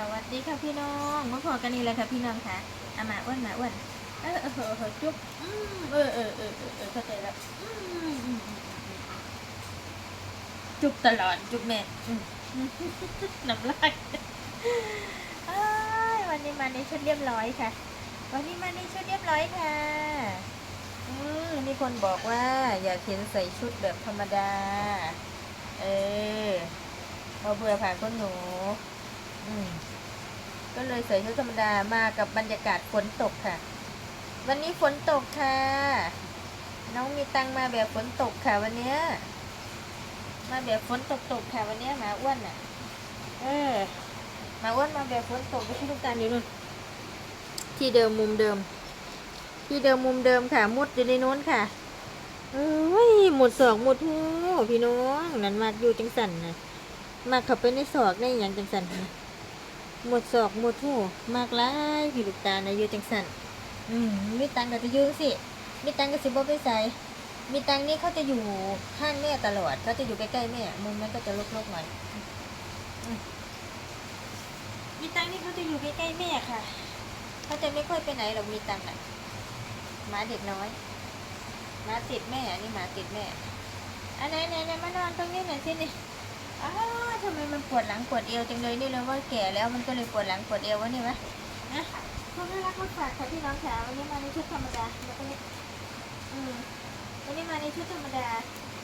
สวัสดีค่ะพี่น้องมาพอกันนี่เลยค่ะพี่น้องค่ะอามาอ้วนมาอ้วนเออเออเออจุ๊บอืมเออเออเออเออเออเข้าใจแล้วอืมจุ๊บตลอดจุ๊บแม่น้ำลายเอ้ยวันนี้มาในชุดเรียบร้อยค่ะ วันนี้มาในชุดเรียบร้อยค่ะอืมมีคนบอกว่า อยากเห็นใส่ชุดแบบธรรมดา เออเราเบื่อผ่านคนหนู ก็เลยใส่ชุดธรรมดามากับบรรยากาศฝนตกค่ะ วันนี้ฝนตกค่ะ น้องมีตังมาแบบฝนตกค่ะ วันเนี้ย มาแบบฝนตกตกๆค่ะ วันเนี้ยหมาอ้วนอะ เออหมาอ้วนมาแบบฝนตกไปที่ลูกตาลอยู่นู่นที่เดิมมุมเดิม ที่เดิมมุมเดิมค่ะ มุดอยู่ในนู้นค่ะเอ้ยหมดศอกหมดหูพี่น้อง นั่นมากอยู่จังสันนะมากเข้าไปในศอกในอย่างจังสันนะ หมดศอกหมดหูมากหลายพี่ลูกตานะอยู่จังสันอืมมีตังก็จะอยืงสิมีตังก็สิบ่ไปใส่มีตังนี่เขาจะอยู่ข้างแม่ตลอดเขาจะอยู่ใกล้ๆแม่มุมนั้นก็จะลกๆหน่อยอมมีตังนี่เขาจะอยู่ใกล้ๆแม่ค่ะเขาจะไม่ค่อยไปไหนหรอกมีตังอะหมาเด็กน้อยหมาติดแม่อันนี้หมาติดแม่อันไหนไหนไหนมานอนตรงนี้หน่อยสินี่ อ้าวทำไมมันปวดหลังปวดเอวจังเลยนี่เลยว่าแก่แล้วมันก็เลยปวดหลังปวดเอววะนี่วะนะคุณน่ารักมากฝากค่ะพี่น้องค่ะวันนี้มาในชุดธรรมดาแล้วก็นี่อืมวันนี้มาในชุดธรรมดา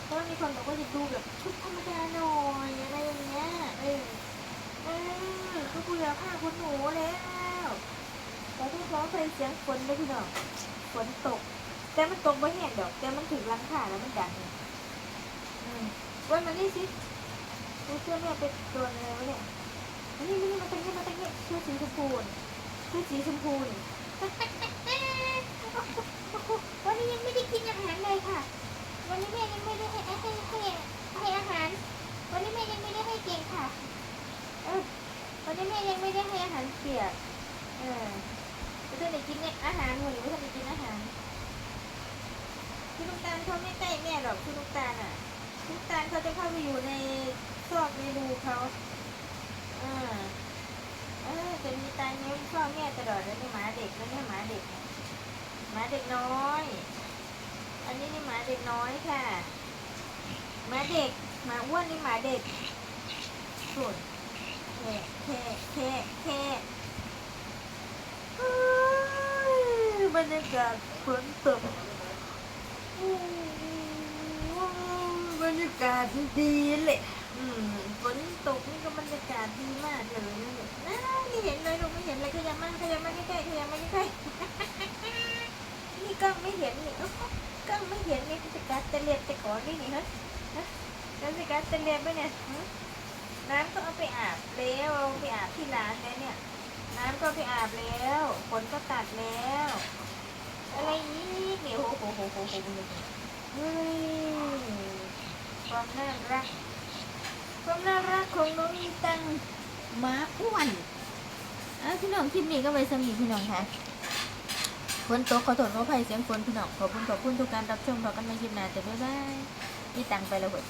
เพราะว่ามีคนบอกว่าจะดูแบบชุดธรรมดาหน่อยอะไรอย่างเงี้ยเออเออก็เบื่อผ้าคุณหนูแล้วแต่ทุกท้องเพลงเสียงฝนด้วยพี่น้องฝนตก แต่มันตกไม่แห้งดอก แต่มันถึงหลังคาแล้วมันดังอืมวันนี่สิด เสื้อแม่เป็นตัวอะไรวะเนี่ยอันนี้นี่มาตั้งนี้มาตั้งนี้เสื้อสีชมพูนเสื้อสีชมพูนวันนี้ยังไม่ได้กินอาหารเลยค่ะ วันนี้แม่ยังไม่ได้ให้ให้ให้ให้อาหาร วันนี้แม่ยังไม่ได้ให้เก่งค่ะเออวันนี้แม่ยังไม่ได้ให้อาหารเปียกเออไม่ได้กินเนี่ยอาหารหมูไม่ได้กินอาหารพี่ลูกตาลเขาไม่ใกล้แม่หรอกพี่ลูกตาลอะพี่ ลูกตาลเขาจะเข้าไปอยู่ในซอกในรูเขาอ่าเออจะมีตาเนี้ยพ่อแม่ตลอดแล้วนี่หมาเด็กแล้วนี่หมาเด็กหมาเด็กน้อย อันนี้นี่หมาเด็กน้อยค่ะหมาเด็กหมาอ้วนนี่หมาเด็กส่วนแค่แค่แค่แค่เฮ้ยบรรยากาศฝนตก บ รยากาศดีเลยอืมฝนตกนี่ก็บรรยากาศดีมากเลยนะเนี่ยน่าไม่เห็นเลยลูกไม่เห็นเลยขยับมาขยับมาใกล้ๆขยับมาใกล้ๆนี่กล้องไม่เห็นนี่กล้องไม่เห็นนี่จะกัดจะเลียบจะกอนี่นี่ฮะฮะจะจะกัดจะเลียบไหมเนี่ยน้ำก็เอาไปอาบแล้วไปอาบที่ร้านแล้วเนี่ยน้ำก็ไปอาบแล้วฝนก็ตัดแล้ว อะไรอีกเนี่ยโอ้โหโหโหโหโหเฮ้ย ความน่ารัก ความน่ารักของน้องมีตังหมาอ้วนอะพี่น้องคลิปนี้ก็ไปสมีพี่น้องค่ะฝนตกขอโทษขออภัยเสียงฝนพี่น้องขอบคุณขอบคุณทุกการรับชมพอกันในคลิปหน้าแต่บ๊ายบายมีตังไปแล้วเว้ย